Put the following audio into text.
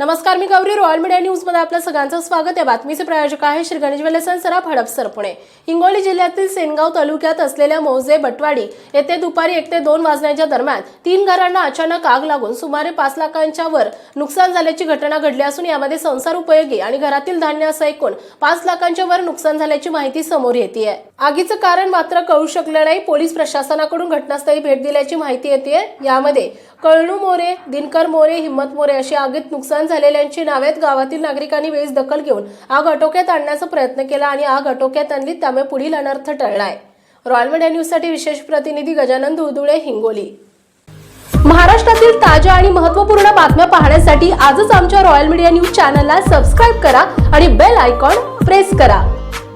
नमस्कार मी Gauri royal media न्यूजमध्ये आपलं सगळ्यांचं स्वागत. आहे बातमीचे प्रायोजक आहे श्री गणेश वेलेसन सराफ हडपसर पुणे हिंगोली जिल्ह्यातील सेनगाव तालुक्यात असलेल्या मौजे बटवाडी येथे दुपारी एक ते दोन वाजण्याच्या दरम्यान तीन घरांना अचानक आग लागून सुमारे पाच लाखांच्या वर नुकसान झाल्याची घटना घडली असून यामध्ये संसार उपयोगी आणि घरातील धान्य असं एकूण पाच लाखांच्या वर नुकसान झाल्याची माहिती समोर येते आगीचं कारण मात्र कळू शकलं नाही. पोलीस प्रशासनाकडून घटनास्थळी भेट दिल्याची माहिती येते यामध्ये कळणू मोरे दिनकर मोरे हिम्मत मोरे अशी आगीत नुकसान झालेल्यांची नावे आहेत. गावातील नागरिकांनी वेळीच दखल घेऊन आग आटोक्यात आणण्याचा प्रयत्न केला आणि आग आटोक्यात आणली त्यामुळे पुढील अनर्थ टळलाय रॉयल मीडिया न्यूजसाठी विशेष प्रतिनिधी गजानन धुळधुळे हिंगोली महाराष्ट्रातील ताज्या आणि महत्त्वपूर्ण बातम्या पाहण्यासाठी आजच आमच्या रॉयल मीडिया न्यूज चॅनलला सबस्क्राईब करा आणि बेल आयकॉन प्रेस करा